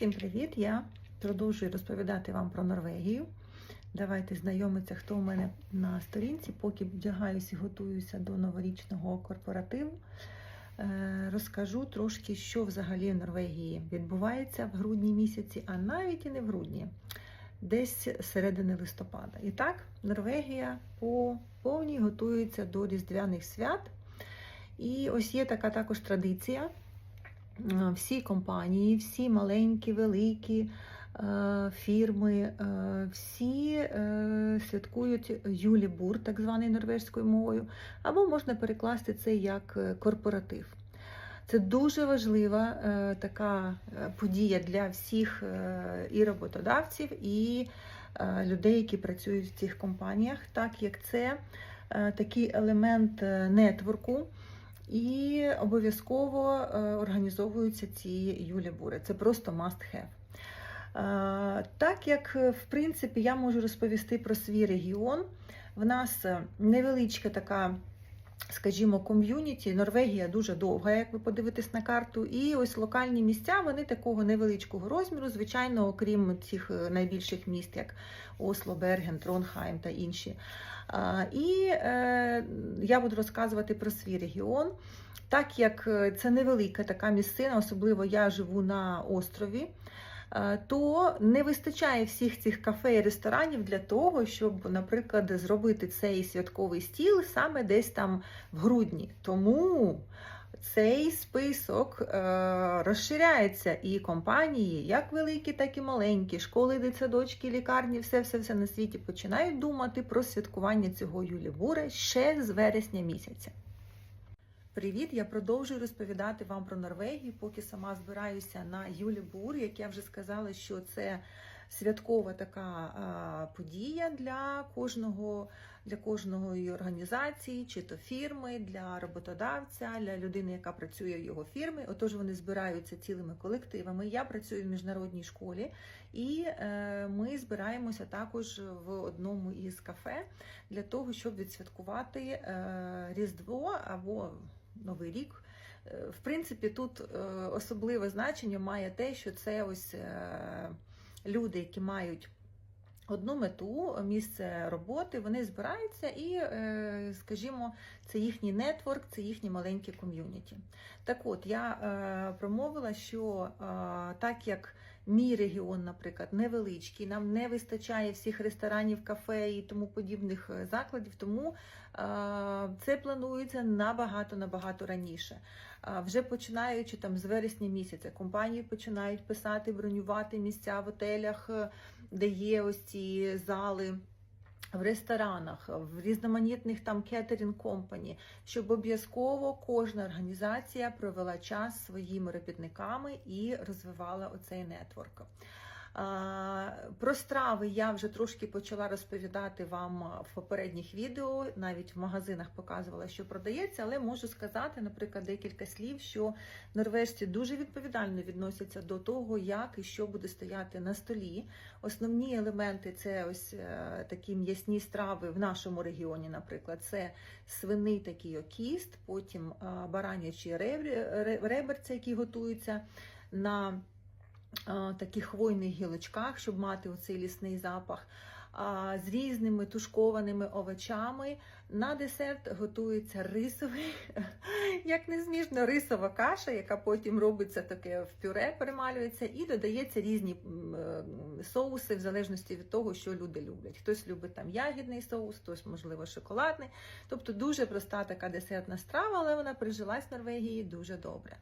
Всім привіт! Я продовжую розповідати вам про Норвегію. Давайте знайомитися, хто у мене на сторінці, поки вдягаюся і готуюся до новорічного корпоративу. Е, Розкажу трошки, що взагалі в Норвегії відбувається в грудні місяці, а навіть і не в грудні, десь середини листопада. І так, Норвегія по повній готується до різдвяних свят. І ось є така також традиція. Е, Всі компанії, всі маленькі, великі е, фірми, е, всі святкують Юлібур, так званий норвезькою мовою, або можна перекласти це як корпоратив. Це дуже важлива така подія для всіх і роботодавців, і людей, які працюють в цих компаніях, так як це такий елемент нетворку. І обов'язково е, організовуються ці юлібури. Це просто must have. Е, Так як, е, в принципі, я можу розповісти про свій регіон. В нас невеличка така, скажімо, ком'юніті. Норвегія дуже довга, як ви подивитесь на карту. І ось локальні місця, вони такого невеличкого розміру, звичайно, окрім цих е, найбільших міст, як Осло, Берген, Тронхайм та інші. І е, я буду розказувати про свій регіон. Так як е, це невелика така місцина, особливо я живу на острові, то не вистачає всіх цих кафе і ресторанів для того, щоб, наприклад, зробити цей святковий стіл саме десь там в грудні. Тому цей список е, розширяється і компанії, як великі, так і маленькі, школи, дитсадочки, лікарні, все, все, все на світі починають думати про святкування цього юлібура ще з вересня місяця. Привіт! Я продовжую розповідати вам про Норвегію, поки сама збираюся на Юлібур, як я вже сказала, що це святкова така подія для кожного, для кожної організації, чи то фірми, для роботодавця, для людини, яка працює в його фірмі. Отож, вони збираються цілими колективами. Я працюю в міжнародній школі, і е, ми збираємося також в одному із кафе для того, щоб відсвяткувати е, Різдво або Новий рік. Е, В принципі, тут е, особливе значення має те, що це ось е, люди, які мають одну мету, місце роботи, вони збираються і, скажімо, це їхній нетворк, це їхнє маленьке ком'юніті. Так от, я промовила, що так як мій регіон, наприклад, невеличкий, нам не вистачає всіх ресторанів, кафе і тому подібних е, закладів, тому е, це планується набагато набагато раніше. А Вже починаючи там з вересня місяця, компанії починають писати, бронювати місця в отелях, е, де є ось ці зали. В ресторанах, в різноманітних там кетерінг компані, щоб обов'язково кожна організація провела час своїми робітниками і розвивала оцей нетворк. Про страви я вже трошки почала розповідати вам в попередніх відео, навіть в магазинах показувала, що продається, але можу сказати, наприклад, декілька слів, що норвежці дуже відповідально відносяться до того, як і що буде стояти на столі. Основні елементи це ось е, такі м'ясні страви в нашому регіоні, наприклад, це свиний такий окіст, потім баранячі реберця, які готуються на таких хвойних гілочках, щоб мати оцей лісний запах. З різними тушкованими овочами. На десерт готується рисовий, як не смішно, рисова каша, яка потім робиться таке в пюре, перемалюється, і додається різні е, соуси, в залежності від того, що люди люблять. Хтось любить там ягідний соус, хтось, можливо, шоколадний. Тобто дуже проста така десертна страва, але вона прижилась в Норвегії дуже добре.